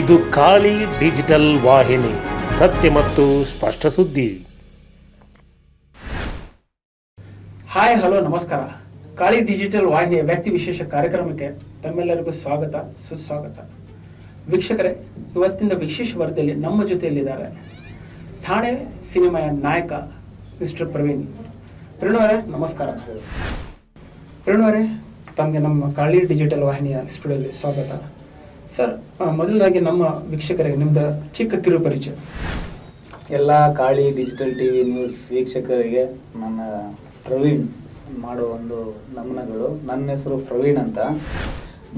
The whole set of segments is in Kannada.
ಇದು ಖಾಲಿ ಡಿಜಿಟಲ್ ವಾಹಿನಿ, ಸತ್ಯ ಮತ್ತು ಸ್ಪಷ್ಟ ಸುದ್ದಿ. ಹಾಯ್, ಹಲೋ, ನಮಸ್ಕಾರ. ಖಾಲಿ ಡಿಜಿಟಲ್ ವಾಹಿನಿಯ ವ್ಯಕ್ತಿ ವಿಶೇಷ ಕಾರ್ಯಕ್ರಮಕ್ಕೆ ತಮ್ಮೆಲ್ಲರಿಗೂ ಸ್ವಾಗತ, ಸುಸ್ವಾಗತ. ವೀಕ್ಷಕರೇ, ಇವತ್ತಿನ ವಿಶೇಷ ವರದಿಯಲ್ಲಿ ನಮ್ಮ ಜೊತೆಯಲ್ಲಿದ್ದಾರೆ ಠಾಣೆ ಸಿನಿಮಾಯ ನಾಯಕ ಮಿಸ್ಟರ್ ಪ್ರವೀಣ್. ಪ್ರಣವರೇ ನಮಸ್ಕಾರ. ಪ್ರವೀಣ್ ಅವರೇ ತಮಗೆ ನಮ್ಮ ಕಾಳಿ ಡಿಜಿಟಲ್ ವಾಹಿನಿಯ ಸ್ಟುಡಿಯೋದಲ್ಲಿ ಸ್ವಾಗತ. ಸರ್ ಮೊದಲನಾಗಿ ನಮ್ಮ ವೀಕ್ಷಕರಿಗೆ ನಿಮ್ದು ಚಿಕ್ಕ ಕಿರು ಪರಿಚಯ. ಎಲ್ಲ Kali digital T V news ವೀಕ್ಷಕರಿಗೆ ನನ್ನ ಪ್ರವೀಣ್ ಮಾಡೋ ಒಂದು ನಮನಗಳು. ನನ್ನ ಹೆಸರು ಪ್ರವೀಣ್ ಅಂತ.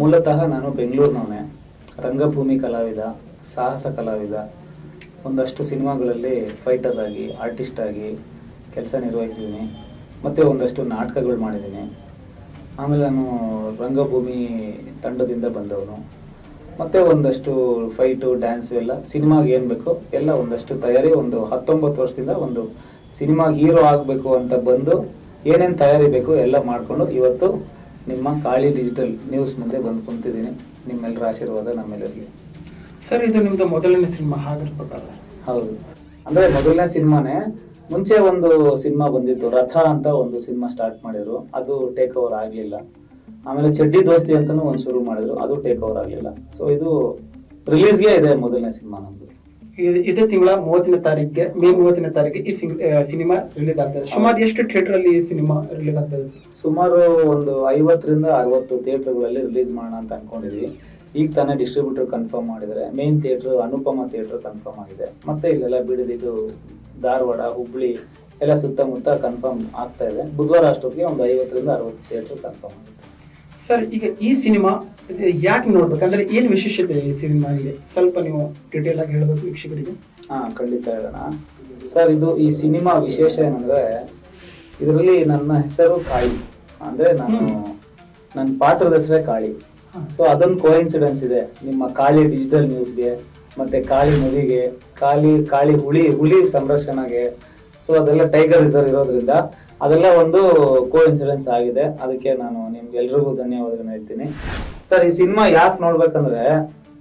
ಮೂಲತಃ ನಾನು ಬೆಂಗಳೂರಿನವನೇ. ರಂಗಭೂಮಿ ಕಲಾವಿದ, ಸಾಹಸ ಕಲಾವಿದ. ಒಂದಷ್ಟು ಸಿನಿಮಾಗಳಲ್ಲಿ ಫೈಟರ್ ಆಗಿ ಆರ್ಟಿಸ್ಟ್ ಆಗಿ ಕೆಲಸ ನಿರ್ವಹಿಸಿದ್ದೀನಿ ಮತ್ತು ಒಂದಷ್ಟು ನಾಟಕಗಳು ಮಾಡಿದ್ದೀನಿ ಆಮೇಲೆ ನಾನು ರಂಗಭೂಮಿ ತಂಡದಿಂದ ಬಂದವನು. ಮತ್ತೆ ಒಂದಷ್ಟು ಫೈಟು ಡ್ಯಾನ್ಸು ಎಲ್ಲ ಸಿನಿಮಾಗೆ ಏನು ಬೇಕೋ ಎಲ್ಲ ಒಂದಷ್ಟು ತಯಾರಿ ಒಂದು ಹತ್ತೊಂಬತ್ತು ವರ್ಷದಿಂದ ಒಂದು ಸಿನಿಮಾ ಹೀರೋ ಆಗಬೇಕು ಅಂತ ಬಂದು ಏನೇನು ತಯಾರಿ ಬೇಕು ಎಲ್ಲ ಮಾಡಿಕೊಂಡು ಇವತ್ತು ನಿಮ್ಮ ಕಾಳಿ ಡಿಜಿಟಲ್ ನ್ಯೂಸ್ ಮುಂದೆ ಬಂದು ಕುಂತಿದ್ದೀನಿ. ನಿಮ್ಮೆಲ್ಲರ ಆಶೀರ್ವಾದ ನಮ್ಮೆಲ್ಲರಿಗೆ. ಸರ್ ಇದು ನಿಮ್ಮದು ಮೊದಲನೇ ಸಿನಿಮಾ ಹಾಗಿರ್ಬೇಕಲ್ಲ ಹೌದು. ಅಂದ್ರೆ ಮೊದಲನೇ ಸಿನಿಮಾನೇ ಮುಂಚೆ ಒಂದು ಸಿನಿಮಾ ಬಂದಿತ್ತು. ರಥ ಅಂತ ಒಂದು ಸಿನಿಮಾ ಸ್ಟಾರ್ಟ್ ಮಾಡಿದ್ರು. ಅದು ಟೇಕ್ ಓವರ್ ಆಗ್ಲಿಲ್ಲ. ಆಮೇಲೆ ಚಡ್ಡಿ ದೋಸ್ತಿ ಅಂತಾನು ಒಂದು ಶುರು ಮಾಡಿದ್ರು. ಅದು ಟೇಕ್ ಓವರ್ ಆಗಲಿಲ್ಲ. ಸೊ ಇದು ರಿಲೀಸ್ಗೆ ಇದೆ ಮೊದಲನೇ ಸಿನಿಮಾ ನಮ್ದು. ಇದೇ ತಿಂಗಳ ಮೂವತ್ತನೇ ತಾರೀಕಿಗೆ ಮೇ ಮೂವತ್ತನೇ ತಾರೀಕಿಗೆ ಈ ಸಿನಿಮಾ ರಿಲೀಸ್ ಆಗ್ತದೆ. ಸುಮಾರು ಎಷ್ಟು ಥಿಯೇಟರ್ ಅಲ್ಲಿ ಈ ಸಿನಿಮಾ ರಿಲೀಸ್ ಆಗ್ತದೆ ಸುಮಾರು ಒಂದು ಐವತ್ತರಿಂದ ಅರವತ್ತು ಥಿಯೇಟರ್ಗಳಲ್ಲಿ ರಿಲೀಸ್ ಮಾಡೋಣ ಅಂತ ಅನ್ಕೊಂಡಿದ್ವಿ. ಈಗ ತಾನೇ ಡಿಸ್ಟ್ರಿಬ್ಯೂಟರ್ ಕನ್ಫರ್ಮ್ ಮಾಡಿದರೆ main theatre Anupama theatre confirm ಆಗಿದೆ. ಮತ್ತೆ ಇಲ್ಲೆಲ್ಲ ಬಿಡದಿದ್ದು ಧಾರವಾಡ ಹುಬ್ಳಿ ಎಲ್ಲ ಸುತ್ತಮುತ್ತ ಕನ್ಫರ್ಮ್ ಆಗ್ತಾ ಇದೆ. ಬುಧವಾರ ಅಷ್ಟೊತ್ತಿಗೆ ಒಂದು ಐವತ್ತರಿಂದ ಅರವತ್ತು ಥಿಯೇಟರ್ ಕನ್ಫರ್ಮ್ ಆಗಿದೆ ಸರ್ ಈಗ ಈ ಸಿನಿಮಾ ಯಾಕೆ ಯಾಕೆ ನೋಡ್ಬೇಕಂದ್ರೆ ಏನು ವಿಶೇಷತೆ ಈ ಈ ಇದೆ ಸ್ವಲ್ಪ ನೀವು ಡೀಟೇಲ್ ಆಗಿ ಹೇಳಬೇಕು ವೀಕ್ಷಕರಿಗೆ. ಹಾ ಖಂಡಿತ ಹೇಳೋಣ. ಸರ್ ಇದು ಈ ಸಿನಿಮಾ ವಿಶೇಷ ಏನಂದ್ರೆ ಇದರಲ್ಲಿ ನನ್ನ ಹೆಸರು ಕಾಳಿ. ಅಂದ್ರೆ ನಾನು ನನ್ನ ಪಾತ್ರದ ಹೆಸರೇ ಕಾಳಿ. ಸೊ ಅದೊಂದು ಕೋಇನ್ಸಿಡೆನ್ಸ್ ಇದೆ. ನಿಮ್ಮ ಕಾಳಿ ಡಿಜಿಟಲ್ ನ್ಯೂಸ್ಗೆ ಮತ್ತೆ ಕಾಳಿ ನದಿಗೆ ಕಾಳಿ ಕಾಳಿ ಹುಳಿ ಹುಲಿ ಸಂರಕ್ಷಣೆಗೆ ಸೊ ಅದೆಲ್ಲ ಟೈಗರ್ ರಿಸರ್ವ್ ಇರೋದ್ರಿಂದ ಅದೆಲ್ಲ ಒಂದು ಕೋ ಇನ್ಸಿಡೆನ್ಸ್ ಆಗಿದೆ. ಅದಕ್ಕೆ ನಾನು ನಿಮ್ಗೆ ಎಲ್ರಿಗೂ ಧನ್ಯವಾದಗಳನ್ನ ಹೇಳ್ತೀನಿ. ಸರ್ ಈ ಸಿನಿಮಾ ಯಾಕೆ ನೋಡ್ಬೇಕಂದ್ರೆ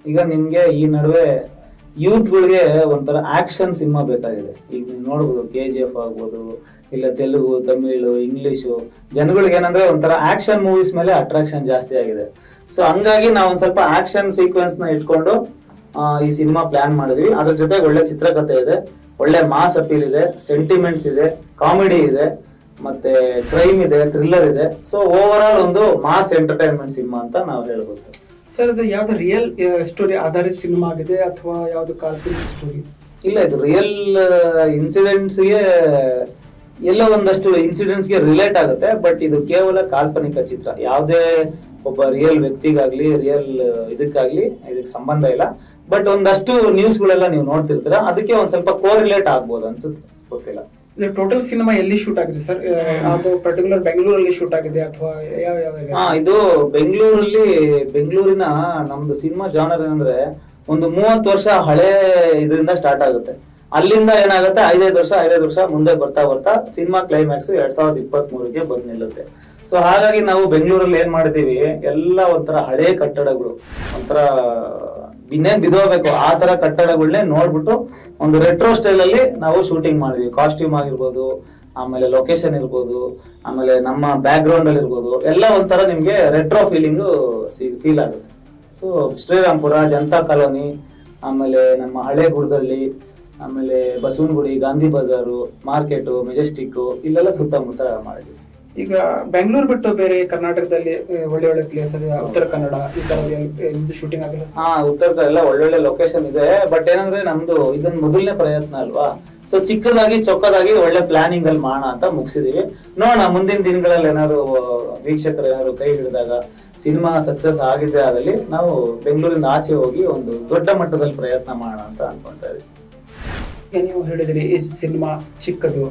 ಈಗ ನಿಮ್ಗೆ ಈ ನಡುವೆ ಯೂತ್ಗಳಿಗೆ ಒಂಥರ ಆಕ್ಷನ್ ಸಿನಿಮಾ ಬೇಕಾಗಿದೆ. ಈಗ ನೀವು ನೋಡ್ಬೋದು ಕೆ ಜಿ ಎಫ್ ಆಗ್ಬೋದು, ಇಲ್ಲ ತೆಲುಗು, ತಮಿಳು, ಇಂಗ್ಲೀಷು. ಜನಗಳಿಗೆ ಏನಂದ್ರೆ ಒಂಥರ ಆಕ್ಷನ್ ಮೂವೀಸ್ ಮೇಲೆ ಅಟ್ರಾಕ್ಷನ್ ಜಾಸ್ತಿ ಆಗಿದೆ. ಸೊ ಹಂಗಾಗಿ ನಾವು ಒಂದ್ ಸ್ವಲ್ಪ ಆಕ್ಷನ್ ಸೀಕ್ವೆನ್ಸ್ನ ಇಟ್ಕೊಂಡು ಈ ಸಿನಿಮಾ ಪ್ಲಾನ್ ಮಾಡಿದ್ವಿ. ಅದ್ರ ಜೊತೆಗೆ ಒಳ್ಳೆ ಚಿತ್ರಕಥೆ ಇದೆ. ಒಳ್ಳೆ ಮಾಸ್ ಅಪೀಲ್ ಇದೆ ಸೆಂಟಿಮೆಂಟ್ಸ್ ಇದೆ ಕಾಮಿಡಿ ಇದೆ ಮತ್ತೆ ಕ್ರೈಮ್ ಇದೆ ಥ್ರಿಲ್ಲರ್ ಇದೆ. ಸೊ ಓವರ್ ಆಲ್ ಒಂದು ಮಾಸ್ ಎಂಟರ್ಟೈನ್ಮೆಂಟ್ ಸಿನಿಮಾ ಅಂತ ನಾವು ಹೇಳ್ಬೋದು ಸರ್. ಸರ್ ಇದು ಯಾವ್ದು ರಿಯಲ್ ಸ್ಟೋರಿ ಆಧಾರಿತ ಸಿನಿಮಾ ಆಗಿದೆ ಅಥವಾ ಯಾವ್ದು ಕಾಲ್ಪನಿಕ ಸ್ಟೋರಿ ಇಲ್ಲ ಇದು ರಿಯಲ್ ಇನ್ಸಿಡೆಂಟ್ಸ್ಗೆ ಎಲ್ಲ ಒಂದಷ್ಟು ಇನ್ಸಿಡೆಂಟ್ಸ್ಗೆ ರಿಲೇಟ್ ಆಗುತ್ತೆ ಬಟ್ ಇದು ಕೇವಲ ಕಾಲ್ಪನಿಕ ಚಿತ್ರ. ಯಾವುದೇ ಒಬ್ಬ ರಿಯಲ್ ವ್ಯಕ್ತಿಗಾಗ್ಲಿ ರಿಯಲ್ ಇದಕ್ಕಾಗ್ಲಿ ಇದಕ್ಕೆ ಸಂಬಂಧ ಇಲ್ಲ. ಬಟ್ ಒಂದಷ್ಟು ನ್ಯೂಸ್ ಗಳೆಲ್ಲ ನೀವು ನೋಡ್ತಿರ್ತೀರ? ಅದಕ್ಕೆ ಒಂದ್ ಸ್ವಲ್ಪ ಕೋರಿಲೇಟ್ ಆಗ್ಬೋದು ಅನ್ಸುತ್ತೆ. ಗೊತ್ತಿಲ್ಲ. ಟೋಟಲ್ ಸಿನಿಮಾ ಎಲ್ಲಿ ಶೂಟ್ ಆಗಿದೆ ಸರ್ ಅದು ಪರ್ಟಿಕ್ಯುಲರ್ ಬೆಂಗಳೂರಲ್ಲಿ ಶೂಟ್ ಆಗಿದೆ ಅಥವಾ ಯಾವ ಯಾವ ಹಾ ಇದು ಬೆಂಗಳೂರಲ್ಲಿ ಬೆಂಗಳೂರಿನ ನಮ್ದು ಸಿನಿಮಾ ಜಾನರ್ ಏನಂದ್ರೆ ಒಂದು ಮೂವತ್ತು ವರ್ಷ ಹಳೆ ಇದರಿಂದ ಸ್ಟಾರ್ಟ್ ಆಗುತ್ತೆ. ಅಲ್ಲಿಂದ ಏನಾಗುತ್ತೆ? ಐದೈದು ವರ್ಷ ಐದೈದು ವರ್ಷ ಮುಂದೆ ಬರ್ತಾ ಬರ್ತಾ ಸಿನಿಮಾ ಕ್ಲೈಮ್ಯಾಕ್ಸ್ ಎರಡ್ ಸಾವಿರದ ಇಪ್ಪತ್ತ್ ಮೂರಕ್ಕೆ ಬಂದ್ ನಿಲ್ಲುತ್ತೆ. ಸೊ ಹಾಗಾಗಿ ನಾವು ಬೆಂಗಳೂರಲ್ಲಿ ಏನ್ ಮಾಡಿದೀವಿ ಎಲ್ಲ ಒಂಥರ ಹಳೆ ಕಟ್ಟಡಗಳು. ಒಂಥರ ಇನ್ನೇನ್ ಬಿದೋಗ್ಬೇಕು ಆ ತರ ಕಟ್ಟಡಗಳನ್ನೇ ನೋಡ್ಬಿಟ್ಟು ಒಂದು ರೆಟ್ರೋ ಸ್ಟೈಲ್ ಅಲ್ಲಿ ನಾವು ಶೂಟಿಂಗ್ ಮಾಡಿದ್ವಿ. ಕಾಸ್ಟ್ಯೂಮ್ ಆಗಿರ್ಬೋದು, ಆಮೇಲೆ ಲೊಕೇಶನ್ ಇರ್ಬೋದು, ಆಮೇಲೆ ನಮ್ಮ ಬ್ಯಾಕ್ ಗ್ರೌಂಡ್ ಅಲ್ಲಿ ಇರ್ಬೋದು. ಎಲ್ಲ ಒಂಥರ ನಿಮ್ಗೆ ರೆಟ್ರೋ ಫೀಲಿಂಗ್ ಫೀಲ್ ಆಗುತ್ತೆ. ಸೊ ಶ್ರೀರಾಮ್ಪುರ, ಜನತಾ ಕಾಲೋನಿ, ಆಮೇಲೆ ನಮ್ಮ ಹಳೆ ಗುಡದಳ್ಳಿ, ಆಮೇಲೆ ಬಸವನಗುಡಿ, ಗಾಂಧಿ ಬಜಾರು, ಮಾರ್ಕೆಟು ಮೆಜೆಸ್ಟಿಕ್ಕು ಇಲ್ಲೆಲ್ಲ ಸುತ್ತಮುತ್ತ ಮಾಡಿದ್ವಿ. ಈಗ ಬೆಂಗಳೂರು ಬಿಟ್ಟು ಬೇರೆ ಕರ್ನಾಟಕದಲ್ಲಿ ಒಳ್ಳೆ ಒಳ್ಳೆ ಪ್ಲೇಸ್ ಇದೆ ಉತ್ತರ ಕನ್ನಡ ಈ ತರ ಶೂಟಿಂಗ್ ಆಗಿಲ್ಲ ಹಾ, ಉತ್ತರ ಎಲ್ಲ ಒಳ್ಳೊಳ್ಳೆ ಲೊಕೇಶನ್ ಇದೆ. ಬಟ್ ಏನಂದ್ರೆ ನಮ್ದು ಇದನ್ ಮೊದಲನೇ ಪ್ರಯತ್ನ ಅಲ್ವಾ? ಸೊ ಚಿಕ್ಕದಾಗಿ, ಚೊಕ್ಕದಾಗಿ ಒಳ್ಳೆ ಪ್ಲಾನಿಂಗ್ ಅಲ್ಲಿ ಮಾಡೋಣ ಅಂತ ಮುಗಿಸಿದೀವಿ. ನೋಡೋಣ, ಮುಂದಿನ ದಿನಗಳಲ್ಲಿ ಏನಾದ್ರು ವೀಕ್ಷಕರು ಏನಾದ್ರು ಕೈ ಹಿಡಿದಾಗ ಸಿನಿಮಾ ಸಕ್ಸಸ್ ಆಗಿದೆ ಆದಲ್ಲಿ ನಾವು ಬೆಂಗಳೂರಿಂದ ಆಚೆ ಹೋಗಿ ಒಂದು ದೊಡ್ಡ ಮಟ್ಟದಲ್ಲಿ ಪ್ರಯತ್ನ ಮಾಡೋಣ ಅಂತ ಅನ್ಕೊಂತಾ ಇದೀವಿ. ಈಗ ನೀವು ಹೇಳಿದ್ರಿ ಈ ಸಿನಿಮಾ ಚಿಕ್ಕದು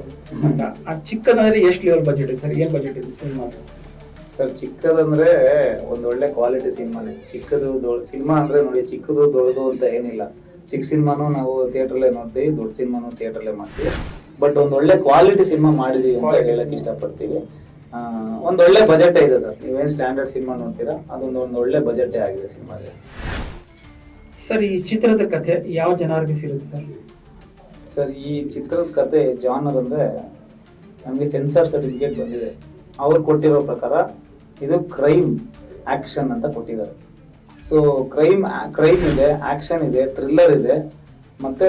ಅಂತ. ಆ ಚಿಕ್ಕದಂದ್ರೆ ಎಷ್ಟು ಲೆವೆಲ್ ಬಜೆಟ್ ಇದೆ ಸರ್? ಏನು ಬಜೆಟ್ ಇದೆ ಸಿನಿಮಾ ಸರ್ ಚಿಕ್ಕದಂದ್ರೆ ಒಂದ್ ಒಳ್ಳೆ ಕ್ವಾಲಿಟಿ ಸಿನಿಮಾನೇ ಚಿಕ್ಕದು ದೊಡ್ಡ ಸಿನಿಮಾ ಅಂದ್ರೆ ನೋಡಿ ಚಿಕ್ಕದು ದೊಡ್ಡದು ಅಂತ ಏನಿಲ್ಲ. ಚಿಕ್ಕ ಸಿನಿಮಾನು ನಾವು ಥಿಯೇಟ್ರಲ್ಲೇ ನೋಡ್ತೀವಿ ದೊಡ್ಡ ಸಿನಿಮಾನು ಥಿಯೇಟ್ರಲ್ಲೇ ಮಾಡ್ತೀವಿ. ಬಟ್ ಒಂದ್ ಒಳ್ಳೆ ಕ್ವಾಲಿಟಿ ಸಿನಿಮಾ ಮಾಡಿದೀವಿ ಅಂತ ಹೇಳಕ್. ಇಷ್ಟಪಡ್ತೀವಿ. ಒಂದ್ ಒಳ್ಳೆ ಬಜೆಟ್ ಇದೆ ಸರ್. ನೀವೇನು ಸ್ಟ್ಯಾಂಡರ್ಡ್ ಸಿನಿಮಾ ನೋಡ್ತೀರಾ? ಅದೊಂದು ಒಂದು ಒಳ್ಳೆ ಬಜೆಟ್ ಆಗಿದೆ ಸಿನಿಮಾಗೆ. ಸರ್ ಈ ಚಿತ್ರದ ಕಥೆ ಯಾವ ಜನರಿಗೆ ಸೇರುತ್ತೆ ಸರ್? ಸರ್, ಈ ಚಿತ್ರದ ಕತೆ ಜಾನರ್ ಅಂದ್ರೆ ನಮಗೆ ಸೆನ್ಸಾರ್ ಸರ್ಟಿಫಿಕೇಟ್ ಬಂದಿದೆ. ಅವ್ರು ಕೊಟ್ಟಿರೋ ಪ್ರಕಾರ ಇದು ಕ್ರೈಮ್ ಆಕ್ಷನ್ ಅಂತ ಕೊಟ್ಟಿದ್ದಾರೆ. ಸೊ ಕ್ರೈಮ್ ಕ್ರೈಮ್ ಇದೆ ಆಕ್ಷನ್ ಇದೆ ಥ್ರಿಲ್ಲರ್ ಇದೆ, ಮತ್ತೆ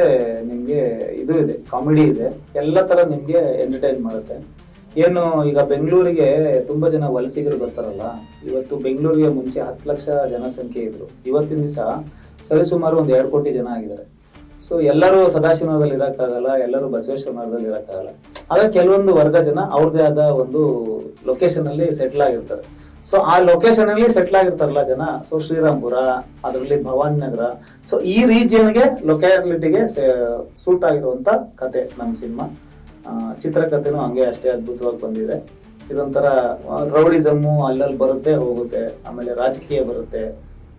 ನಿಮಗೆ ಇದು ಇದೆ ಕಾಮಿಡಿ ಇದೆ, ಎಲ್ಲ ಥರ ನಿಮಗೆ ಎಂಟರ್ಟೈನ್ ಮಾಡುತ್ತೆ. ಏನು ಈಗ ಬೆಂಗಳೂರಿಗೆ ತುಂಬ ಜನ ವಲಸಿಗರು ಬರ್ತಾರಲ್ಲ, ಇವತ್ತು ಬೆಂಗಳೂರಿಗೆ ಮುಂಚೆ ಹತ್ತು ಲಕ್ಷ ಜನಸಂಖ್ಯೆ ಇದ್ರು. ಇವತ್ತಿನ ದಿವಸ ಸರಿಸುಮಾರು ಒಂದು ಎರಡು ಕೋಟಿ ಜನ ಆಗಿದ್ದಾರೆ. ಸೊ ಎಲ್ಲರೂ ಸದಾಶಿವನಗರದಲ್ಲಿ ಇರೋಕ್ಕಾಗಲ್ಲ, ಎಲ್ಲರೂ ಬಸವೇಶ್ವರ ನಗರದಲ್ಲಿ ಇರೋಕ್ಕಾಗಲ್ಲ. ಆದ್ರೆ ಕೆಲವೊಂದು ವರ್ಗ ಜನ ಅವ್ರದೇ ಆದ ಒಂದು ಲೊಕೇಶನ್ ಅಲ್ಲಿ ಸೆಟ್ಲ್ ಆಗಿರ್ತಾರೆ. ಸೊ ಆ ಲೊಕೇಶನ್ ಅಲ್ಲಿ ಸೆಟ್ಲ್ ಆಗಿರ್ತಾರಲ್ಲ ಜನ ಸೊ ಶ್ರೀರಾಮ್ಪುರ ಅದರಲ್ಲಿ ಭವಾನಿ ನಗರ ಸೊ ಈ ರೀಜಿಯನ್ಗೆ ಲೊಕ್ಯಾಲಿಟಿಗೆ ಸೂಟ್ ಆಗಿರುವಂತ ಕತೆ ನಮ್ಮ ಸಿನಿಮಾ. ಚಿತ್ರಕಥೆನೂ ಹಂಗೆ ಅಷ್ಟೇ ಅದ್ಭುತವಾಗಿ ಬಂದಿದೆ. ಇದೊಂಥರ ರೌಡಿಸಮ್ಮು ಅಲ್ಲಲ್ಲಿ ಬರುತ್ತೆ, ಹೋಗುತ್ತೆ. ಆಮೇಲೆ ರಾಜಕೀಯ ಬರುತ್ತೆ,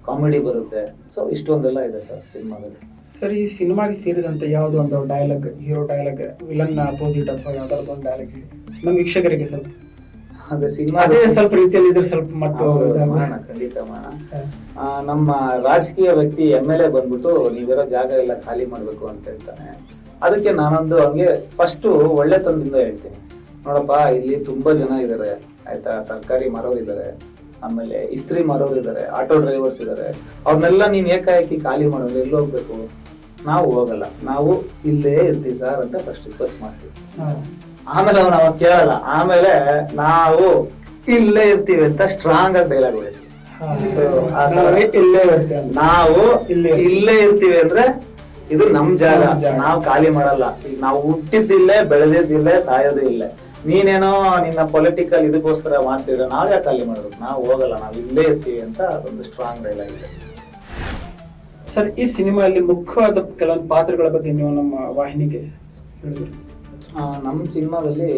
ಕಾಮಿಡಿ ಬರುತ್ತೆ. ಸೊ ಇಷ್ಟೊಂದೆಲ್ಲ ಇದೆ ಸರ್ ಸಿನಿಮಾದಲ್ಲಿ. ಸರ್ ಈ ಸಿನಿಮಾಗೆ ಸೇರಿದಂತೆ ಯಾವುದು ಒಂದು dialogue hero dialogue villain opposite ಅಥವಾ ಯಾವ್ದಾದ್ರು ಒಂದು ಡೈಲಾಗ್ ನಮ್ಮ ವೀಕ್ಷಕರಿಗೆ ಸ್ವಲ್ಪ. ಅದೇ ಸಿನಿಮಾ ಅದೇ ಸ್ವಲ್ಪ ರೀತಿಯಲ್ಲಿ ಇದ್ರೆ ಸ್ವಲ್ಪ ಮತ್ತು. ಖಂಡಿತ ನಮ್ಮ ರಾಜಕೀಯ ವ್ಯಕ್ತಿ ಎಂ ಎಲ್ ಎ ಬಂದ್ಬಿಟ್ಟು ನೀವಿರೋ ಜಾಗ ಎಲ್ಲ ಖಾಲಿ ಮಾಡ್ಬೇಕು ಅಂತ ಹೇಳ್ತಾನೆ. ಅದಕ್ಕೆ ನಾನೊಂದು ಹಂಗೆ ಫಸ್ಟ್ ಒಳ್ಳೆತನದಿಂದ ಹೇಳ್ತೀನಿ. ನೋಡಪ್ಪ ಇಲ್ಲಿ ತುಂಬಾ ಜನ ಇದ್ದಾರೆ ಆಯ್ತಾ ತರಕಾರಿ ಮಾರೋರಿದ್ದಾರೆ ಆಮೇಲೆ ಇಸ್ತ್ರಿ ಮಾರೋರು ಇದ್ದಾರೆ ಆಟೋ ಡ್ರೈವರ್ಸ್ ಇದ್ದಾರೆ ಅವ್ರನ್ನೆಲ್ಲ ನೀನ್ ಏಕಾಏಕಿ ಖಾಲಿ ಮಾಡೋದು ಎಲ್ಲಿ ಹೋಗ್ಬೇಕು? ನಾವು ಹೋಗಲ್ಲ. ನಾವು ಇಲ್ಲೇ ಇರ್ತೀವಿ ಸರ್ ಅಂತ ಫಸ್ಟ್ ರಿಕ್ವೆಸ್ಟ್ ಮಾಡ್ತೀವಿ. ಆಮೇಲೆ ಅವನು ಅವಾಗ ಕೇಳಲ್ಲ. ಆಮೇಲೆ ನಾವು ಇಲ್ಲೇ ಇರ್ತೀವಿ ಅಂತ ಸ್ಟ್ರಾಂಗ್ ಆಗಿ ಡೈಲಾಗ್ ಹೊಡಿತೀವಿ ಇಲ್ಲೇ ಇರ್ತೇವೆ ನಾವು ಇಲ್ಲೇ- ಇರ್ತೀವಿ. ಅಂದ್ರೆ ಇದು ನಮ್ ಜಾಗ ನಮ್ ಜಾಗ. ನಾವು ಖಾಲಿ ಮಾಡಲ್ಲ. ಈಗ ನಾವು ಹುಟ್ಟಿದ್ದಿಲ್ಲೇ ಬೆಳೆದಿದ್ದಿಲ್ಲೇ ಸಾಯೋದು ಇಲ್ಲೇ. ನೀನೇನೋ ನಿನ್ನ ಪೊಲಿಟಿಕಲ್ ಇದಕ್ಕೋಸ್ಕರ ಮಾಡ್ತಿದ್ರೆ ನಾವ್ ಯಾಕೆ ಖಾಲಿ ಮಾಡೋದು ನಾವು ಹೋಗಲ್ಲ. ನಾವು ಇಲ್ಲೇ ಇರ್ತೀವಿ ಅಂತ ಅದೊಂದು ಸ್ಟ್ರಾಂಗ್ ಡೈಲಾಗ್ ಇದೆ ಸರ್ ಈ ಸಿನಿಮಾದಲ್ಲಿ ಮುಖ್ಯವಾದ ಕೆಲವೊಂದು ಪಾತ್ರಗಳ ಬಗ್ಗೆ ನೀವು ನಮ್ಮ ವಾಹಿನಿಗೆ ಹೇಳಿದ್ರಿ. ನಮ್ಮ ಸಿನಿಮಾದಲ್ಲಿ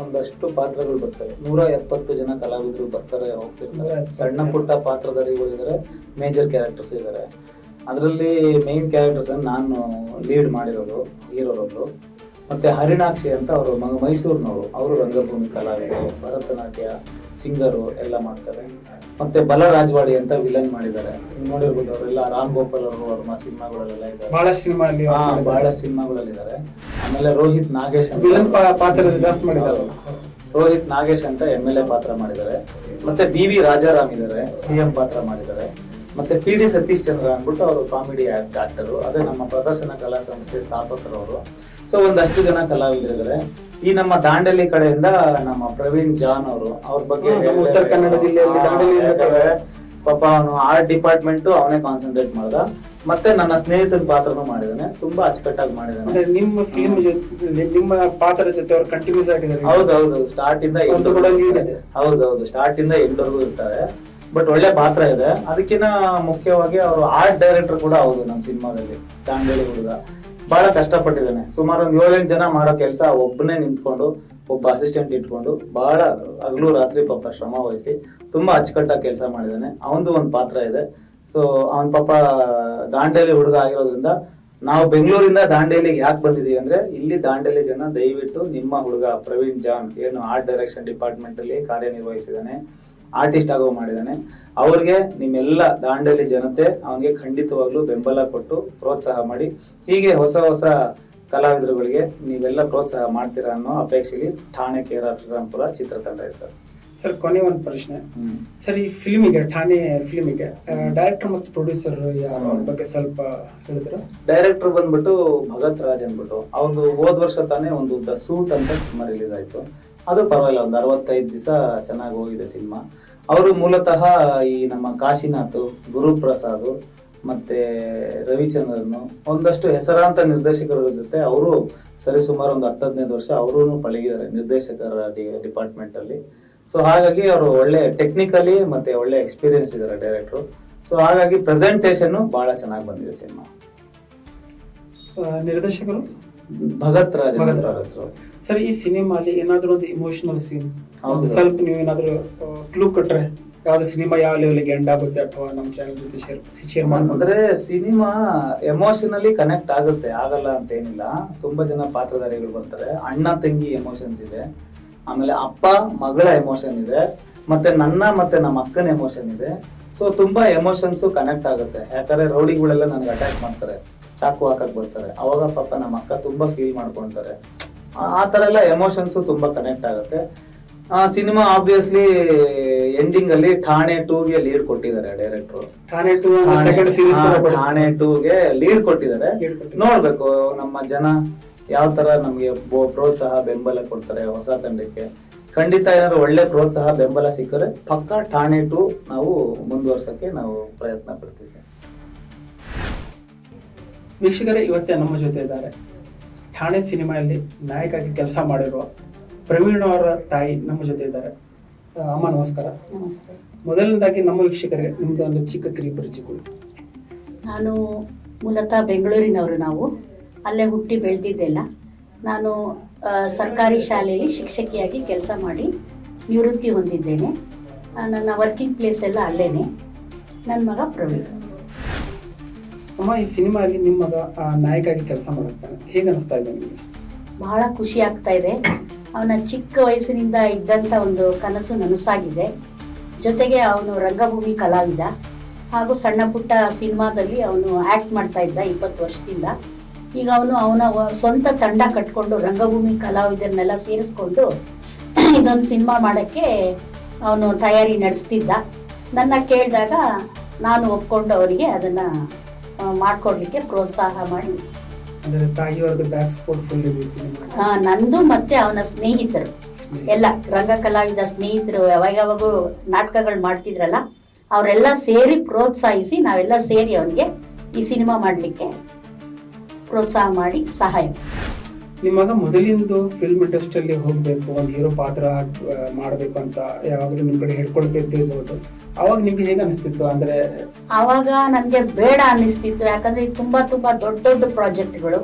ಒಂದಷ್ಟು ಪಾತ್ರಗಳು ಬರ್ತವೆ. ನೂರ ಎಪ್ಪತ್ತು ಜನ ಕಲಾವಿದರು ಬರ್ತಾರೆ ಹೋಗ್ತಿರ್ತಾರೆ. ಸಣ್ಣ ಪುಟ್ಟ ಪಾತ್ರಧಾರಿಗಳು ಇದ್ದಾರೆ ಮೇಜರ್ ಕ್ಯಾರೆಕ್ಟರ್ಸ್ ಇದ್ದಾರೆ. ಅದರಲ್ಲಿ ಮೇನ್ ಕ್ಯಾರೆಕ್ಟರ್ಸ್ ನಾನು ಲೀಡ್ ಮಾಡಿರೋರು ಹೀರೋರೊಬ್ರು. ಮತ್ತೆ ಹರಿಣಾಕ್ಷಿ ಅಂತ ಅವರು ಮೈಸೂರಿನವರು. ಅವರು ರಂಗಭೂಮಿ ಕಲಾವಿದರು ಭರತನಾಟ್ಯ ಸಿಂಗರು ಎಲ್ಲ ಮಾಡ್ತಾರೆ. ಮತ್ತೆ ಬಲರಾಜ್ವಾಡಿ ಅಂತ ವಿಲನ್ ಮಾಡಿದ್ದಾರೆ. ನೋಡಿರ್ಬೋದು ಅವರೆಲ್ಲ ರಾಮ್ ಗೋಪಾಲ್ ಅವರು ಅವ್ರ ಸಿನಿಮಾಗಳಲ್ಲೆಲ್ಲ ಇದ್ದಾರೆ. ಬಹಳ ಸಿನಿಮಾ ಅಲ್ಲಿ ಹಾ, ಬಹಳ ಸಿನಿಮಾಗಳಲ್ಲಿದ್ದಾರೆ ಆಮೇಲೆ ರೋಹಿತ್ ನಾಗೇಶ್ ವಿಲನ್ ಪಾತ್ರ ಜಾಸ್ತಿ ಮಾಡಿದ್ದಾರೆ ರೋಹಿತ್ ನಾಗೇಶ್ ಅಂತ ಎಂ ಎಲ್ ಎ ಪಾತ್ರ ಮಾಡಿದ್ದಾರೆ. ಮತ್ತೆ ಬಿ ವಿ ರಾಜಾರಾಮ್ ಇದ್ದಾರೆ ಸಿಎಂ ಪಾತ್ರ ಮಾಡಿದ್ದಾರೆ. ಮತ್ತೆ ಪಿ ಡಿ ಸತೀಶ್ ಚಂದ್ರ ಅಂದ್ಬಿಟ್ಟು ಅವರು ಕಾಮಿಡಿ ಆಕ್ಟರ್. ಅದೇ ನಮ್ಮ ಪ್ರದರ್ಶನ ಕಲಾ ಸಂಸ್ಥೆ ಸ್ಥಾಪಕರವರು. ಸೊ ಒಂದಷ್ಟು ಜನ ಕಲಾವಿದರಿದ್ದಾರೆ ಈ ನಮ್ಮ ದಾಂಡೇಲಿ ಕಡೆಯಿಂದ ನಮ್ಮ ಪ್ರವೀಣ್ ಜಾನ್ ಅವರು ಅವ್ರ ಬಗ್ಗೆ ಉತ್ತರ ಕನ್ನಡ ಜಿಲ್ಲೆಯಲ್ಲಿ ದಾಂಡಲಿ ಪಾಪ ಅವನು ಆರ್ಟ್ ಡಿಪಾರ್ಟ್ಮೆಂಟ್ ಅವನೇ ಕಾನ್ಸಂಟ್ರೇಟ್ ಮಾಡ್ದ. ಮತ್ತೆ ನನ್ನ ಸ್ನೇಹಿತನ ಪಾತ್ರನೂ ಮಾಡಿದಾನೆ. ತುಂಬಾ ಅಚ್ಚುಕಟ್ಟಾಗಿ ಮಾಡಿದಾನೆ. ನಿಮ್ಮ ಫಿಲ್ಮ್ ನಿಮ್ಮ ಪಾತ್ರ ಜೊತೆ ಅವ್ರು ಕಂಟಿನ್ಯೂಸ್ ಆಗಿದ್ದಾರೆ ಹೌದೌದು ಸ್ಟಾರ್ಟ್ ಇಂದ ಹೌದೌದು ಸ್ಟಾರ್ಟ್ ಇಂದ. ಎಂಡ್ ವರ್ಗೂ ಇರ್ತಾರೆ. ಬಟ್ ಒಳ್ಳೆ ಪಾತ್ರ ಇದೆ. ಅದಕ್ಕಿಂತ ಮುಖ್ಯವಾಗಿ ಅವರು ಆರ್ಟ್ ಡೈರೆಕ್ಟರ್ ಕೂಡ ಹೌದು ನಮ್ಮ ಸಿನಿಮಾದಲ್ಲಿ ದಾಂಡೇಲಿ ಹುಡುಗ. ಬಹಳ ಕಷ್ಟಪಟ್ಟಿದ್ದಾನೆ. ಸುಮಾರು ಒಂದು ಏಳೆಂಟು ಜನ ಮಾಡೋ ಕೆಲಸ ಒಬ್ಬನೇ ನಿಂತ್ಕೊಂಡು, ಒಬ್ಬ ಅಸಿಸ್ಟೆಂಟ್ ಇಟ್ಕೊಂಡು ಬಹಳ ಹಗಲು ರಾತ್ರಿ ಪಾಪ ಶ್ರಮ ವಹಿಸಿ ತುಂಬಾ ಅಚ್ಚುಕಟ್ಟಾಗಿ ಕೆಲಸ ಮಾಡಿದ್ದಾನೆ. ಅವನದು ಒಂದು ಪಾತ್ರ ಇದೆ. ಸೊ ಅವನ ಪಾಪ ದಾಂಡೇಲಿ ಹುಡುಗ ಆಗಿರೋದ್ರಿಂದ ನಾವು ಬೆಂಗಳೂರಿಂದ ದಾಂಡೇಲಿಗೆ ಯಾಕೆ ಬಂದಿದ್ದೀವಿ ಅಂದ್ರೆ, ಇಲ್ಲಿ ದಾಂಡೇಲಿ ಜನ ದಯವಿಟ್ಟು ನಿಮ್ಮ ಹುಡುಗ ಪ್ರವೀಣ್ ಜಾನ್ ಏನು ಆರ್ಟ್ ಡೈರೆಕ್ಷನ್ ಡಿಪಾರ್ಟ್ಮೆಂಟ್ ಅಲ್ಲಿ ಕಾರ್ಯನಿರ್ವಹಿಸಿದಾನೆ ಆರ್ಟಿಸ್ಟ್ ಆಗೋ ಮಾಡಿದಾನೆ. ಅವ್ರಿಗೆ ನಿಮ್ಮೆಲ್ಲ ದಾಂಡೇಲಿ ಜನತೆ ಅವನಿಗೆ ಖಂಡಿತವಾಗ್ಲೂ ಬೆಂಬಲ ಕೊಟ್ಟು ಪ್ರೋತ್ಸಾಹ ಮಾಡಿ. ಹೀಗೆ ಹೊಸ ಹೊಸ ಕಲಾವಿದರುಗಳಿಗೆ ನೀವೆಲ್ಲ ಪ್ರೋತ್ಸಾಹ ಮಾಡ್ತೀರಾ ಅನ್ನೋ ಅಪೇಕ್ಷೆಗೆ ಠಾಣೆ ಕೇರ ಶ್ರೀರಾಮ್ಪುರ ಚಿತ್ರತಂಡ ಇದೆ ಸರ್. ಸರ್ ಕೊನೆ ಒಂದು ಪ್ರಶ್ನೆ. ಸರ್ ಈ ಫಿಲ್ಮಿಗೆ ಠಾಣೆ ಫಿಲ್ಮಿಗೆ ಡೈರೆಕ್ಟರ್ ಮತ್ತು ಪ್ರೊಡ್ಯೂಸರ್ ಯಾರ ಬಗ್ಗೆ ಸ್ವಲ್ಪ ಹೇಳಿದ್ರು? ಡೈರೆಕ್ಟರ್ ಬಂದ್ಬಿಟ್ಟು ಭಗತ್ ರಾಜ್ ಅಂದ್ಬಿಟ್ಟು. ಅವ್ರದ್ದು ಹೋದ್ ವರ್ಷ ತಾನೇ ಒಂದು ದ ಸೂಟ್ ಅಂತ ಸಿನಿಮಾ ರಿಲೀಸ್ ಆಯ್ತು. ಅದು ಪರವಾಗಿಲ್ಲ ಒಂದು ಅರವತ್ತೈದು ದಿವಸ ಚೆನ್ನಾಗಿ ಹೋಗಿದೆ ಸಿನಿಮಾ. ಅವರು ಮೂಲತಃ ಈ ನಮ್ಮ ಕಾಶಿನಾಥ್ ಗುರುಪ್ರಸಾದ್ ಮತ್ತೆ ರವಿಚಂದ್ರನ್ ಒಂದಷ್ಟು ಹೆಸರಾಂತ ನಿರ್ದೇಶಕರ ಜೊತೆ ಅವರು ಸರಿಸುಮಾರು ಒಂದು ಹತ್ತು ಹದಿನೈದು ವರ್ಷ ಅವರು ಪಳಗಿದ್ದಾರೆ ನಿರ್ದೇಶಕರ ಡಿಪಾರ್ಟ್ಮೆಂಟ್ ಅಲ್ಲಿ ಸೊ ಹಾಗಾಗಿ ಅವರು ಒಳ್ಳೆ ಟೆಕ್ನಿಕಲಿ ಮತ್ತೆ ಒಳ್ಳೆ ಎಕ್ಸ್ಪೀರಿಯನ್ಸ್ ಇದ್ದಾರೆ ಡೈರೆಕ್ಟ್ರು ಸೊ ಹಾಗಾಗಿ ಪ್ರೆಸೆಂಟೇಷನ್ ಬಹಳ ಚೆನ್ನಾಗಿ ಬಂದಿದೆ ಸಿನಿಮಾ. ನಿರ್ದೇಶಕರು? ಭಗತ್ ರಾಜ್ ಭಗತ್ ರಾಜ್. ಹೆಸರು ಸರ್ ಈ ಸಿನಿಮಾಲಿ ಏನಾದರೂ ಒಂದು ಇಮೋಷನಲ್ ಸೀನ್ ಒಂದು ಸ್ವಲ್ಪ ನೀವು ಏನಾದ್ರೂ ಕ್ಲೂ ಕೊಟ್ರೆ ಯಾವ್ದು ಸಿನಿಮಾ ಯಾವ ಲೆವೆಲ್ಗೆ ಎಂಡ್ ಆಗುತ್ತೆ ಅಥವಾ ನಮ್ಮ ಚಾನಲ್ ಜೊತೆ ಶೇರ್ ಶೇರ್ ಮಾಡ್ಬೋದ್ರೆ ಅಂದ್ರೆ ಸಿನಿಮಾ ಎಮೋಷನಲಿ ಕನೆಕ್ಟ್ ಆಗುತ್ತೆ ಆಗಲ್ಲ ಅಂತ ಏನಿಲ್ಲ ತುಂಬಾ ಜನ ಪಾತ್ರಧಾರಿಗಳು ಬರ್ತಾರೆ. ಅಣ್ಣ ತಂಗಿ ಎಮೋಷನ್ಸ್ ಇದೆ. ಆಮೇಲೆ ಅಪ್ಪ ಮಗಳ ಎಮೋಷನ್ ಇದೆ. ಮತ್ತೆ ನನ್ನ ಮತ್ತೆ ನಮ್ಮ ಅಕ್ಕನ ಎಮೋಷನ್ ಇದೆ. ಸೊ ತುಂಬಾ ಎಮೋಷನ್ಸ್ ಕನೆಕ್ಟ್ ಆಗುತ್ತೆ. ಯಾಕಂದ್ರೆ ರೌಡಿಗಳೆಲ್ಲ ನನಗೆ ಅಟ್ಯಾಕ್ ಮಾಡ್ತಾರೆ. ಚಾಕು ಹಾಕಕ್ ಬರ್ತಾರೆ. ಅವಾಗ ಪಾಪ ನಮ್ಮ ಅಕ್ಕ ತುಂಬಾ ಫೀಲ್ ಮಾಡ್ಕೊಂತಾರೆ ಆ- ಥರ ತರ ಎಲ್ಲ ಎಮೋಷನ್ಸ್ ತುಂಬಾ ಕನೆಕ್ಟ್ ಆಗುತ್ತೆ. ಆ ಸಿನಿಮಾ ಆಬ್ವಿಯಸ್ಲಿ ಎಂಡಿಂಗ್ ಅಲ್ಲಿ ಠಾಣೆ ಟೂಗೆ ಲೀಡ್ ಕೊಟ್ಟಿದ್ದಾರೆ director Thane two second series. Thane ಟೂಗೆ lead ಕೊಟ್ಟಿದ್ದಾರೆ. ನೋಡ್ಬೇಕು ನಮ್ಮ ಜನ ಯಾವ ತರ ನಮ್ಗೆ ಪ್ರೋತ್ಸಾಹ ಬೆಂಬಲ ಕೊಡ್ತಾರೆ ಹೊಸ ತಂಡಕ್ಕೆ. ಖಂಡಿತ ಏನಾದ್ರು ಒಳ್ಳೆ ಪ್ರೋತ್ಸಾಹ ಬೆಂಬಲ ಸಿಕ್ಕರೆ ಪಕ್ಕ ಠಾಣೆ ಟೂ ನಾವು ಮುಂದುವರ್ಸಕ್ಕೆ ನಾವು ಪ್ರಯತ್ನ ಪಡ್ತೀವಿ ಸರ್. ವೀಕ್ಷಕರೇ ಇವತ್ತೇ ನಮ್ಮ ಜೊತೆ ಇದ್ದಾರೆ. ಠಾಣೆ ಸಿನಿಮಾಯಲ್ಲಿ ನಾಯಕಾಗಿ ಕೆಲಸ ಮಾಡಿರುವ ಪ್ರವೀಣ್ ಅವರ ತಾಯಿ ನಮ್ಮ ಜೊತೆ ಇದ್ದಾರೆ. ಅಮ್ಮ ನಮಸ್ಕಾರ. ನಮಸ್ತೆ. ಮೊದಲನೇದಾಗಿ ನಮ್ಮ ವೀಕ್ಷಕರಿಗೆ ನಿಮ್ದು ಒಂದು ಚಿಕ್ಕ ಕಿರಿ ನಾನು ಮೂಲತಃ ಬೆಂಗಳೂರಿನವರು ನಾವು. ಅಲ್ಲೇ ಹುಟ್ಟಿ ಬೆಳೆದಿದ್ದೆಲ್ಲ. ನಾನು ಸರ್ಕಾರಿ ಶಾಲೆಯಲ್ಲಿ ಶಿಕ್ಷಕಿಯಾಗಿ ಕೆಲಸ ಮಾಡಿ ನಿವೃತ್ತಿ ಹೊಂದಿದ್ದೇನೆ. ನನ್ನ ವರ್ಕಿಂಗ್ ಪ್ಲೇಸ್ ಎಲ್ಲ ಅಲ್ಲೇ ನನ್ನ ಮಗ ಪ್ರವೀಣ್. ಅಮ್ಮ ಈ ಸಿನಿಮಾಯಲ್ಲಿ ನಿಮ್ಮ ಮಗ ಆ, ನಾಯಕಾಗಿ ಕೆಲಸ ಮಾಡಿರ್ತಾನೆ ಹೇಗೆ ಅನಿಸ್ತಾ ಇದೆ ನಿಮಗೆ? ಬಹಳ ಖುಷಿ ಆಗ್ತಾ ಇದೆ. ಅವನ ಚಿಕ್ಕ ವಯಸ್ಸಿನಿಂದ ಇದ್ದಂಥ ಒಂದು ಕನಸು ನನಸಾಗಿದೆ. ಜೊತೆಗೆ ಅವನು ರಂಗಭೂಮಿ ಕಲಾವಿದ. ಹಾಗೂ ಸಣ್ಣ ಪುಟ್ಟ ಸಿನಿಮಾದಲ್ಲಿ ಅವನು ಆ್ಯಕ್ಟ್ ಮಾಡ್ತಾ ಇದ್ದ ಇಪ್ಪತ್ತು ವರ್ಷದಿಂದ. ಈಗ ಅವನು ಅವನ ಸ್ವಂತ ತಂಡ ಕಟ್ಕೊಂಡು ರಂಗಭೂಮಿ ಕಲಾವಿದರನ್ನೆಲ್ಲ ಸೇರಿಸ್ಕೊಂಡು ಇದೊಂದು ಸಿನಿಮಾ ಮಾಡೋಕ್ಕೆ ಅವನು ತಯಾರಿ ನಡೆಸ್ತಿದ್ದ. ನನ್ನ ಕೇಳಿದಾಗ ನಾನು ಒಪ್ಕೊಂಡು ಅವರಿಗೆ ಅದನ್ನು ಮಾಡಿಕೊಡ್ಲಿಕ್ಕೆ ಪ್ರೋತ್ಸಾಹ ಮಾಡಿ. ನಂದು ಮತ್ತೆ ಅವನ ಸ್ನೇಹಿತರು. ಎಲ್ಲ ರಂಗ ಕಲಾವಿದ ಸ್ನೇಹಿತರು ಯಾವಾಗ ಯಾವಾಗೂ ನಾಟಕಗಳು ಮಾಡ್ತಿದ್ರಲ್ಲ ಅವರೆಲ್ಲ ಸೇರಿ ಪ್ರೋತ್ಸಾಹಿಸಿ ನಾವೆಲ್ಲ ಸೇರಿ ಅವನಿಗೆ ಈ ಸಿನಿಮಾ ಮಾಡಲಿಕ್ಕೆ ಪ್ರೋತ್ಸಾಹ ಮಾಡಿ ಸಹಾಯ. ನಿಮ್ಮ ಮಗ ಮೊದಲಿಂದು ಫಿಲ್ಮ್ ಇಂಡಸ್ಟ್ರಿಯಲ್ಲಿ ಹೋಗಬೇಕು ಒಂದು ಹೀರೋ ಪಾತ್ರ ಮಾಡಬೇಕು ಅಂತ ಯಾವಾಗಲೂ ನಿಮ್ಮ ಕಡೆ ಹೇಳ್ಕೊಳ್ತಿರ್ತಿರ್ಬೋದು. ಅವಾಗ ನಿಮ್ಗೆ ಹೇಗೆ ಅನಿಸ್ತಿತ್ತು? ಅಂದ್ರೆ ಅವಾಗ ನನಗೆ ಬೇಡ ಅನ್ನಿಸ್ತಿತ್ತು ಯಾಕಂದ್ರೆ ತುಂಬಾ ತುಂಬಾ ದೊಡ್ಡ ದೊಡ್ಡ ಪ್ರಾಜೆಕ್ಟ್ಗಳು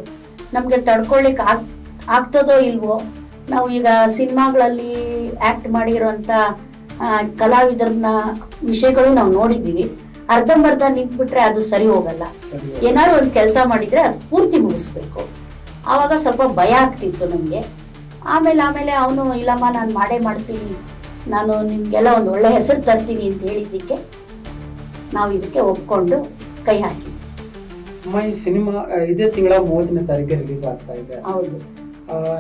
ನಮಗೆ ತಡ್ಕೊಳ್ಳಿಕ್ಕೆ ಆಗ್ ಆಗ್ತದೋ ಇಲ್ವೋ ನಾವು ಈಗ ಸಿನಿಮಾಗಳಲ್ಲಿ ಆಕ್ಟ್ ಮಾಡಿರೋಂಥ ಕಲಾವಿದರನ್ನ ವಿಷಯಗಳು ನಾವು ನೋಡಿದ್ದೀವಿ. ಅರ್ಧಂಬರ್ಧ ನಿಂತ್ಬಿಟ್ರೆ ಅದು ಸರಿ ಹೋಗಲ್ಲ. ಏನಾದ್ರು ಒಂದು ಕೆಲಸ ಮಾಡಿದ್ರೆ ಅದು ಪೂರ್ತಿ ಮುಗಿಸ್ಬೇಕು. ಆವಾಗ ಸ್ವಲ್ಪ ಭಯ ಆಗ್ತಿತ್ತು ನನಗೆ ಆಮೇಲೆ ಆಮೇಲೆ ಅವನು ಇಲ್ಲಮ್ಮ ನಾನು ಮಾಡೇ ಮಾಡ್ತೀನಿ. ನಾನು ನಿಮಗೆಲ್ಲ ಒಂದು ಒಳ್ಳೆ ಹೆಸರು ತರ್ತೀನಿ ಅಂತ ಹೇಳಿದ್ದಕ್ಕೆ ನಾವು ಇದಕ್ಕೆ ಒಪ್ಕೊಂಡು ಕೈ ಹಾಕಿ ಅಮ್ಮ ಈ ಸಿನಿಮಾ ಇದೇ ತಿಂಗಳ ಮೂವತ್ತನೇ ತಾರೀಕಿಗೆ ರಿಲೀಸ್ ಆಗ್ತಾ ಇದೆ. ಹೌದು.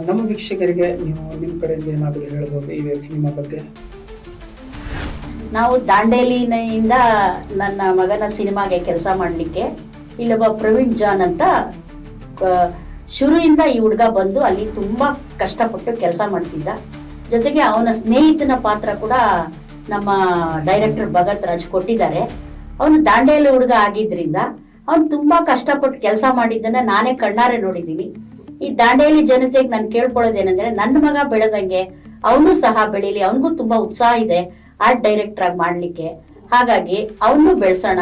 ನಮ್ಮ ವೀಕ್ಷಕರಿಗೆ ನೀವು ನಿಮ್ಮ ಕಡೆಯಿಂದ ಏನಾದರೂ ಹೇಳ್ಬೋದು ಈ ಸಿನಿಮಾ ಬಗ್ಗೆ? ನಾವು ದಾಂಡೇಲಿನಿಂದ ನನ್ನ ಮಗನ ಸಿನಿಮಾಗೆ ಕೆಲಸ ಮಾಡಲಿಕ್ಕೆ ಇಲ್ಲೊಬ್ಬ ಪ್ರವೀಣ್ ಜಾನ್ ಅಂತ ಶುರುವಿಂದ ಈ ಹುಡುಗ ಬಂದು ಅಲ್ಲಿ ತುಂಬಾ ಕಷ್ಟಪಟ್ಟು ಕೆಲಸ ಮಾಡ್ತಿದ್ದ. ಜೊತೆಗೆ ಅವನ ಸ್ನೇಹಿತನ ಪಾತ್ರ ಕೂಡ ನಮ್ಮ ಡೈರೆಕ್ಟರ್ ಭಗತ್ ರಾಜ್ ಕೊಟ್ಟಿದ್ದಾರೆ. ಅವನು ದಾಂಡೇಲಿ ಹುಡುಗ ಆಗಿದ್ರಿಂದ ಅವನು ತುಂಬಾ ಕಷ್ಟಪಟ್ಟು ಕೆಲಸ ಮಾಡಿದ್ದನ್ನ ನಾನೇ ಕಣ್ಣಾರೆ ನೋಡಿದ್ದೀನಿ. ಈ ದಾಂಡೇಲಿ ಜನತೆಗೆ ನಾನು ಕೇಳ್ಕೊಳ್ಳೋದೇನೆಂದ್ರೆ ನನ್ನ ಮಗ ಬೆಳೆದಂಗೆ ಅವನು ಸಹ ಬೆಳೀಲಿ, ಅವನಿಗೂ ತುಂಬಾ ಉತ್ಸಾಹ ಇದೆ ಆರ್ಟ್ ಡೈರೆಕ್ಟರ್ ಆಗಿ ಮಾಡ್ಲಿಕ್ಕೆ. ಹಾಗಾಗಿ ಅವನು ಬೆಳೆಸೋಣ.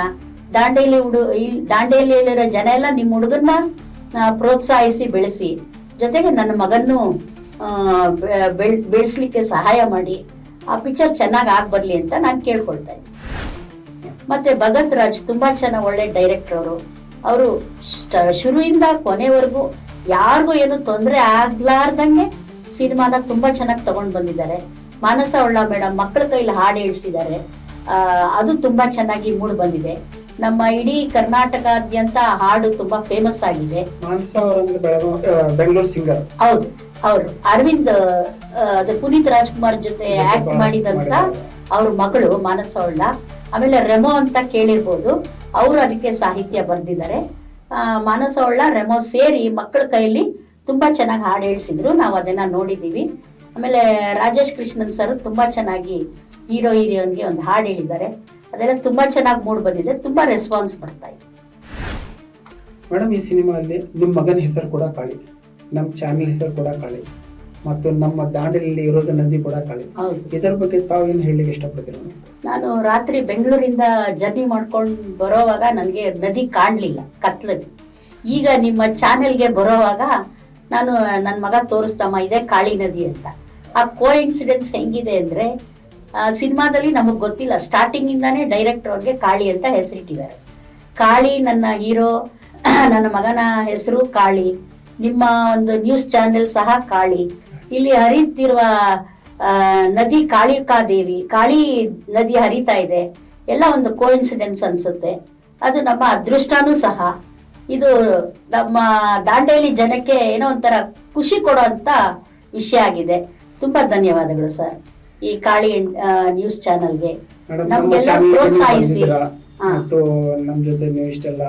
ದಾಂಡೇಲಿ ಹುಡು ಇಲ್ಲಿ ದಾಂಡೇಲಿಯಲ್ಲಿರೋ ಜನ ಎಲ್ಲ ನಿಮ್ಮ ಹುಡುಗನ್ನ ಪ್ರೋತ್ಸಾಹಿಸಿ, ಬೆಳೆಸಿ, ಜೊತೆಗೆ ನನ್ನ ಮಗನ್ನು ಬೆಳೆಸಲಿಕ್ಕೆ ಸಹಾಯ ಮಾಡಿ, ಆ ಪಿಕ್ಚರ್ ಚೆನ್ನಾಗಿ ಆಗಿ ಬರ್ಲಿ ಅಂತ ನಾನು ಕೇಳ್ಕೊಳ್ತಾ ಇದ್ದೀನಿ. ಮತ್ತೆ ಭಗತ್ ರಾಜ್ ತುಂಬಾ ಚೆನ್ನಾಗಿ ಒಳ್ಳೆ ಡೈರೆಕ್ಟರ್ ಅವರು. ಅವರು ಶುರುವಿಂದ ಕೊನೆವರೆಗೂ ಯಾರಿಗೂ ಏನು ತೊಂದರೆ ಆಗ್ಲಾರ್ದಂಗೆ ಸಿನಿಮಾನ ತುಂಬಾ ಚೆನ್ನಾಗಿ ತಗೊಂಡ್ ಬಂದಿದ್ದಾರೆ. ಮಾನಸ ಒಳ್ಳ ಮೇಡಮ್ ಮಕ್ಕಳ ಕೈಲಿ ಹಾಡು ಹೇಳಿಸಿದ್ದಾರೆ. ಅದು ತುಂಬಾ ಚೆನ್ನಾಗಿ ಮೂಡ್ ಬಂದಿದೆ. ನಮ್ಮ ಇಡೀ ಕರ್ನಾಟಕಾದ್ಯಂತ ಹಾಡು ತುಂಬಾ ಫೇಮಸ್ ಆಗಿದೆ. ಬೆಂಗಳೂರು ಸಿಂಗರ್. ಹೌದು ಅವರು ಅರವಿಂದ್ ಅದೇ ಪುನೀತ್ ರಾಜ್ಕುಮಾರ್ ಜೊತೆ ಆಕ್ಟ್ ಮಾಡಿದಂತ. ಅವ್ರ ಮಗಳು ಮಾನಸ ಅವಳ. ಆಮೇಲೆ ರೆಮೋ ಅಂತ ಕೇಳಿರ್ಬೋದು. ಅವರು ಅದಕ್ಕೆ ಸಾಹಿತ್ಯ ಬರೆದಿದ್ದಾರೆ. ಮಾನಸ ಅವಳ ರೆಮೋ ಸೇರಿ ಮಕ್ಕಳ ಕೈಯಲ್ಲಿ ತುಂಬಾ ಚೆನ್ನಾಗಿ ಹಾಡು ಹೇಳಿಸಿದ್ರು. ನಾವು ಅದನ್ನ ನೋಡಿದ್ದೀವಿ. ಆಮೇಲೆ ರಾಜೇಶ್ ಕೃಷ್ಣನ್ ಸರ್ ತುಂಬಾ ಚೆನ್ನಾಗಿ ಹೀರೋ ಹೀರೋನ್ಗೆ ಒಂದು ಹಾಡು ಹೇಳಿದ್ದಾರೆ. ಅದೆಲ್ಲ ತುಂಬಾ ಚೆನ್ನಾಗಿ ಮೂಡ್ ಬಂದಿದೆ ತುಂಬಾ ರೆಸ್ಪಾನ್ಸ್ ಬರ್ತಾ ಇದೆ. ಮೇಡಮ್ ಈ ಸಿನಿಮಾದಲ್ಲಿ ನಿಮ್ಮ ಮಗನ ಹೆಸರು ಕೂಡ ಕಾಳಿ ನಮ್ಮ ಚಾನೆಲ್ ಹೆಸರು ಕೂಡ ಕಾಳಿ ಮತ್ತು ನಮ್ಮ ದಾಂಡೇಲಿ ಇರೋದು ನದಿ ಕೂಡ ಕಾಳಿ. ಇದರ ಬಗ್ಗೆ ತಾವು ಏನು ಹೇಳಲಿಕ್ಕೆ ಇಷ್ಟಪಡ್ತೀರ ನಾನು ರಾತ್ರಿ ಬೆಂಗಳೂರಿಂದ ಜರ್ನಿ ಮಾಡ್ಕೊಂಡು ಬರೋವಾಗ ನನಗೆ ನದಿ ಕಾಣಲಿಲ್ಲ ಕತ್ಲಲ್ಲಿ. ಈಗ ನಿಮ್ಮ ಚಾನೆಲ್ಗೆ ಬರೋವಾಗ ನಾನು ನನ್ನ ಮಗ ತೋರಿಸ್ತಮ್ಮ ಇದೇ ಕಾಳಿ ನದಿ ಅಂತ. ಆ ಕೋ ಇನ್ಸಿಡೆನ್ಸ್ ಹೆಂಗಿದೆ ಅಂದರೆ ಸಿನಿಮಾದಲ್ಲಿ ನಮಗೆ ಗೊತ್ತಿಲ್ಲ. ಸ್ಟಾರ್ಟಿಂಗಿಂದಾನೇ ಡೈರೆಕ್ಟರ್ ಅವ್ರಿಗೆ ಕಾಳಿ ಅಂತ ಹೆಸರಿಟ್ಟಿದ್ದಾರೆ. ಕಾಳಿ ನನ್ನ ಹೀರೋ, ನನ್ನ ಮಗನ ಹೆಸರು ಕಾಳಿ. ನಿಮ್ಮ ಒಂದು ನ್ಯೂಸ್ ಚಾನೆಲ್ ಸಹ ಕಾಳಿ. ಇಲ್ಲಿ ಹರಿಯುತ್ತಿರುವ ನದಿ ಕಾಳಿಕಾ ದೇವಿ ಕಾಳಿ ನದಿ ಹರಿತಾ ಇದೆ. ಎಲ್ಲ ಒಂದು ಕೋ ಇನ್ಸಿಡೆನ್ಸ್ ಅನ್ಸುತ್ತೆ. ಅದು ನಮ್ಮ ಅದೃಷ್ಟನೂ ಸಹ. ಇದು ನಮ್ಮ ದಾಂಡೇಲಿ ಜನಕ್ಕೆ ಏನೋ ಒಂಥರ ಖುಷಿ ಕೊಡುವಂತ ವಿಷಯ ಆಗಿದೆ. ತುಂಬಾ ಧನ್ಯವಾದಗಳು ಸರ್. ಈ ಕಾಳಿ ನ್ಯೂಸ್ ಚಾನೆಲ್ಗೆ ಪ್ರೋತ್ಸಾಹಿಸಿ. ಮತ್ತು ನಮ್ಮ ಜೊತೆ ನೀವು ಇಷ್ಟೆಲ್ಲ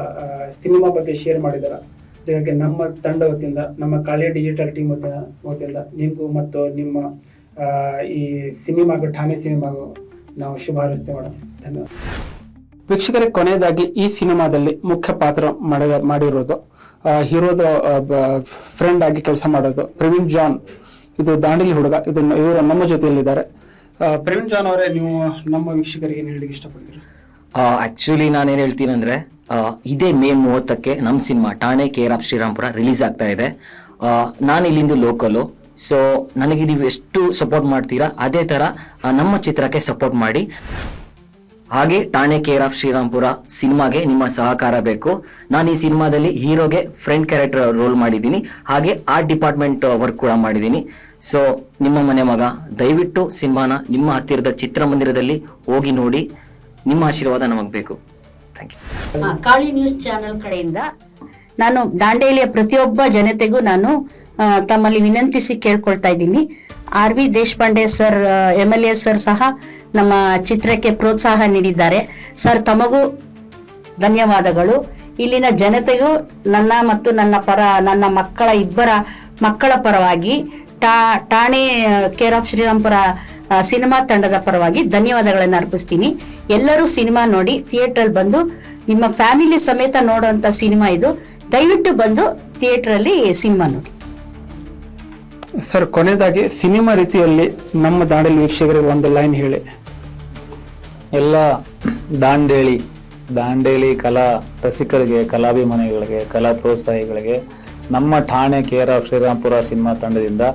ಸಿನಿಮಾ ಬಗ್ಗೆ ಶೇರ್ ಮಾಡಿದಾರ ಹಾಗಾಗಿ ನಮ್ಮ ತಂಡ ವತಿಯಿಂದ ನಮ್ಮ ಕಾಳಿ ಡಿಜಿಟಲ್ ಟೀಮ್ ವತಿಯಿಂದ ನಿಮಗೂ ಮತ್ತು ನಿಮ್ಮ ಈ ಸಿನಿಮಾಗೂ ಠಾಣೆ ಸಿನಿಮಾಗೂ ನಾವು ಶುಭ ಹಾರೈಸ್ತೇವೆ ಮೇಡಮ್. ಧನ್ಯವಾದ. ವೀಕ್ಷಕರೇ ಕೊನೆಯದಾಗಿ ಈ ಸಿನಿಮಾದಲ್ಲಿ ಮುಖ್ಯ ಪಾತ್ರ ಮಾಡಿದ ಮಾಡಿರೋದು ಹೀರೋದ ಫ್ರೆಂಡ್ ಆಗಿ ಕೆಲಸ ಮಾಡೋದು ಪ್ರವೀಣ್ ಜಾನ್. ಇದು ದಾಂಡಿಲಿ ಹುಡುಗ. ಇದನ್ನು ಇವರು ನಮ್ಮ ಜೊತೆಯಲ್ಲಿದ್ದಾರೆ. ಪ್ರವೀಣ್ ಜಾನ್ ಅವರೇ ನೀವು ನಮ್ಮ ವೀಕ್ಷಕರಿಗೆ ಏನು ಹೇಳಿ ಇಷ್ಟಪಡ್ತೀರಾ? ನಾನೇನು ಹೇಳ್ತೀನಿ ಅಂದ್ರೆ ಆ, ಇದೇ ಮೇ ಮೂವತ್ತಕ್ಕೆ ನಮ್ಮ ಸಿನಿಮಾ ಠಾಣೆ ಕೇರ್ ಆಫ್ ಶ್ರೀರಾಮ್ಪುರ ರಿಲೀಸ್ ಆಗ್ತಾ ಇದೆ. ನಾನು ಇಲ್ಲಿಂದು ಲೋಕಲು ಸೊ ನನಗೆ ನೀವು ಎಷ್ಟು ಸಪೋರ್ಟ್ ಮಾಡ್ತೀರಾ ಅದೇ ಥರ ನಮ್ಮ ಚಿತ್ರಕ್ಕೆ ಸಪೋರ್ಟ್ ಮಾಡಿ. ಹಾಗೆ ಠಾಣೆ ಕೇರ್ ಆಫ್ ಶ್ರೀರಾಮ್ಪುರ ಸಿನಿಮಾಗೆ ನಿಮ್ಮ ಸಹಕಾರ ಬೇಕು. ನಾನು ಈ ಸಿನಿಮಾದಲ್ಲಿ ಹೀರೋಗೆ ಫ್ರೆಂಡ್ ಕ್ಯಾರೆಕ್ಟರ್ ರೋಲ್ ಮಾಡಿದ್ದೀನಿ. ಹಾಗೆ ಆರ್ಟ್ ಡಿಪಾರ್ಟ್ಮೆಂಟ್ ವರ್ಕ್ ಕೂಡ ಮಾಡಿದ್ದೀನಿ. ಸೊ ನಿಮ್ಮ ಮನೆ ಮಗ, ದಯವಿಟ್ಟು ಸಿಂಹಾನ ನಿಮ್ಮ ಹತ್ತಿರದ ಚಿತ್ರಮಂದಿರದಲ್ಲಿ ಹೋಗಿ ನೋಡಿ. ನಿಮ್ಮ ಆಶೀರ್ವಾದ ನಮಗೆ ಬೇಕು. Thank you Kali news channel ಕಡೆಯಿಂದ ನಾನು ದಾಂಡೇಲಿಯ ಪ್ರತಿಯೊಬ್ಬ ಜನತೆಗೂ ನಾನು ತಮ್ಮಲ್ಲಿ ವಿನಂತಿಸಿ ಕೇಳ್ಕೊಳ್ತಾ ಇದ್ದೀನಿ. R V Deshpande sir M L A sir ಸಹ ನಮ್ಮ ಚಿತ್ರಕ್ಕೆ ಪ್ರೋತ್ಸಾಹ ನೀಡಿದ್ದಾರೆ. ಸರ್, ತಮಗೂ ಧನ್ಯವಾದಗಳು. ಇಲ್ಲಿನ ಜನತೆಗೂ ನನ್ನ ಮತ್ತು ನನ್ನ ಪರ, ನನ್ನ ಮಕ್ಕಳ ಇಬ್ಬರ ಮಕ್ಕಳ ಪರವಾಗಿ ಟಾ, ಠಾಣೆ ಕೇರ್ ಆಫ್ ಶ್ರೀರಾಮ್ಪುರ ಸಿನಿಮಾ ತಂಡದ ಪರವಾಗಿ ಧನ್ಯವಾದಗಳನ್ನು ಅರ್ಪಿಸ್ತೀನಿ. ಎಲ್ಲರೂ ಸಿನಿಮಾ ನೋಡಿ ಥಿಯೇಟ್ರಲ್ಲಿ ಬಂದು, ನಿಮ್ಮ ಫ್ಯಾಮಿಲಿ ಸಮೇತ ನೋಡುವಂತ ಸಿನಿಮಾ ಇದು. ದಯವಿಟ್ಟು ಬಂದು ಥಿಯೇಟ್ರಲ್ಲಿ ಸಿನಿಮಾ ನೋಡಿ. ಸರ್, ಕೊನೆಯದಾಗಿ, ಸಿನಿಮಾ ರೀತಿಯಲ್ಲಿ ನಮ್ಮ ದಾಂಡೇಲಿ ವೀಕ್ಷಕರಿಗೆ ಒಂದು ಲೈನ್ ಹೇಳಿ. ಎಲ್ಲ ದಾಂಡೇಲಿ ದಾಂಡೇಲಿ ಕಲಾ ರಸಿಕರಿಗೆ, ಕಲಾಭಿಮಾನಿಗಳಿಗೆ, ಕಲಾ ಪ್ರೋತ್ಸಾಹಿಗಳಿಗೆ, ನಮ್ಮ ಠಾಣೆ ಕೇರ್ ಆಫ್ ಶ್ರೀರಾಮ್ಪುರ ಸಿನಿಮಾ ತಂಡದಿಂದ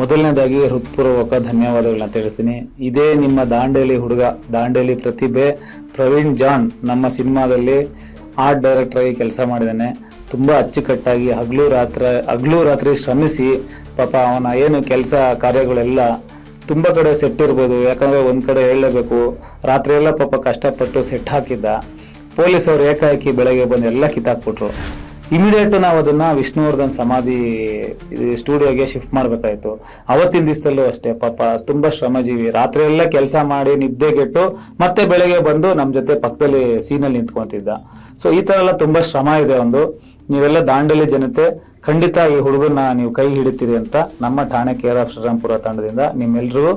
ಮೊದಲನೇದಾಗಿ ಹೃತ್ಪೂರ್ವಕ ಧನ್ಯವಾದಗಳನ್ನ ತಿಳಿಸ್ತೀನಿ. ಇದೇ ನಿಮ್ಮ ದಾಂಡೇಲಿ ಹುಡುಗ, ದಾಂಡೇಲಿ ಪ್ರತಿಭೆ, ಪ್ರವೀಣ್ ಜಾನ್ ನಮ್ಮ ಸಿನಿಮಾದಲ್ಲಿ ಆರ್ಟ್ ಡೈರೆಕ್ಟರ್ ಆಗಿ ಕೆಲಸ ಮಾಡಿದ್ದಾನೆ. ತುಂಬ ಅಚ್ಚುಕಟ್ಟಾಗಿ ಹಗಲು ರಾತ್ರಿ ಹಗಲು ರಾತ್ರಿ ಶ್ರಮಿಸಿ ಪಾಪ ಅವನ ಏನು ಕೆಲಸ ಕಾರ್ಯಗಳೆಲ್ಲ ತುಂಬ ಕಡೆ ಸೆಟ್ ಇರ್ಬೋದು. ಯಾಕಂದರೆ ಒಂದು ಕಡೆ ಹೇಳಲೇಬೇಕು, ರಾತ್ರಿ ಎಲ್ಲ ಪಾಪ ಕಷ್ಟಪಟ್ಟು ಸೆಟ್ ಹಾಕಿದ್ದ. ಪೊಲೀಸ್ ಅವ್ರು ಏಕಾಏಕಿ ಬೆಳಗ್ಗೆ ಬಂದು ಎಲ್ಲ ಕಿತ್ತಾಕ್ಬಿಟ್ರು. ಇಮಿಡಿಯೇಟ್ ನಾವು ಅದನ್ನ ವಿಷ್ಣುವರ್ಧನ್ ಸಮಾಧಿ ಸ್ಟುಡಿಯೋಗೆ ಶಿಫ್ಟ್ ಮಾಡ್ಬೇಕಾಯ್ತು. ಅವತ್ತಿನ ದಿವಸದಲ್ಲೂ ಅಷ್ಟೇ, ಪಾಪ ತುಂಬಾ ಶ್ರಮಜೀವಿ. ರಾತ್ರಿ ಎಲ್ಲ ಕೆಲಸ ಮಾಡಿ ನಿದ್ದೆಗೆಟ್ಟು ಮತ್ತೆ ಬೆಳಗ್ಗೆ ಬಂದು ನಮ್ಮ ಜೊತೆ ಪಕ್ಕದಲ್ಲಿ ಸೀನಲ್ಲಿ ನಿಂತ್ಕೊಂತಿದ್ದ. ಸೊ ಈ ತರ ಎಲ್ಲ ತುಂಬಾ ಶ್ರಮ ಇದೆ ಒಂದು. ನೀವೆಲ್ಲ ದಾಂಡೇಲಿ ಜನತೆ, ಖಂಡಿತ ಈ ಹುಡುಗನ್ನ ನೀವು ಕೈ ಹಿಡಿತೀರಿ ಅಂತ ನಮ್ಮ ಠಾಣೆ ಕೇರ್ ಆಫ್ ಶ್ರೀರಾಮ್ಪುರ ತಂಡದಿಂದ ನಿಮ್ಮೆಲ್ರಿಗೂ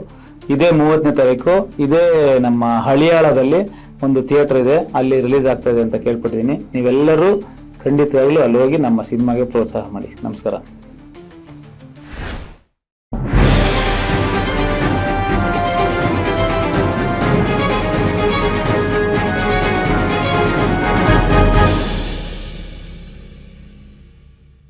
ಇದೇ ಮೂವತ್ತನೇ ತಾರೀಕು, ಇದೇ ನಮ್ಮ ಹಳಿಯಾಳದಲ್ಲಿ ಒಂದು ಥಿಯೇಟರ್ ಇದೆ. ಅಲ್ಲಿ ರಿಲೀಸ್ ಆಗ್ತಾ ಇದೆ ಅಂತ ಕೇಳ್ಪಟ್ಟಿದ್ದೀನಿ. ನೀವೆಲ್ಲರೂ ಖಂಡಿತವಾಗ್ಲೂ ಅಲ್ಲಿ ಹೋಗಿ ನಮ್ಮ ಸಿನಿಮಾಗೆ ಪ್ರೋತ್ಸಾಹ ಮಾಡಿ. ನಮಸ್ಕಾರ.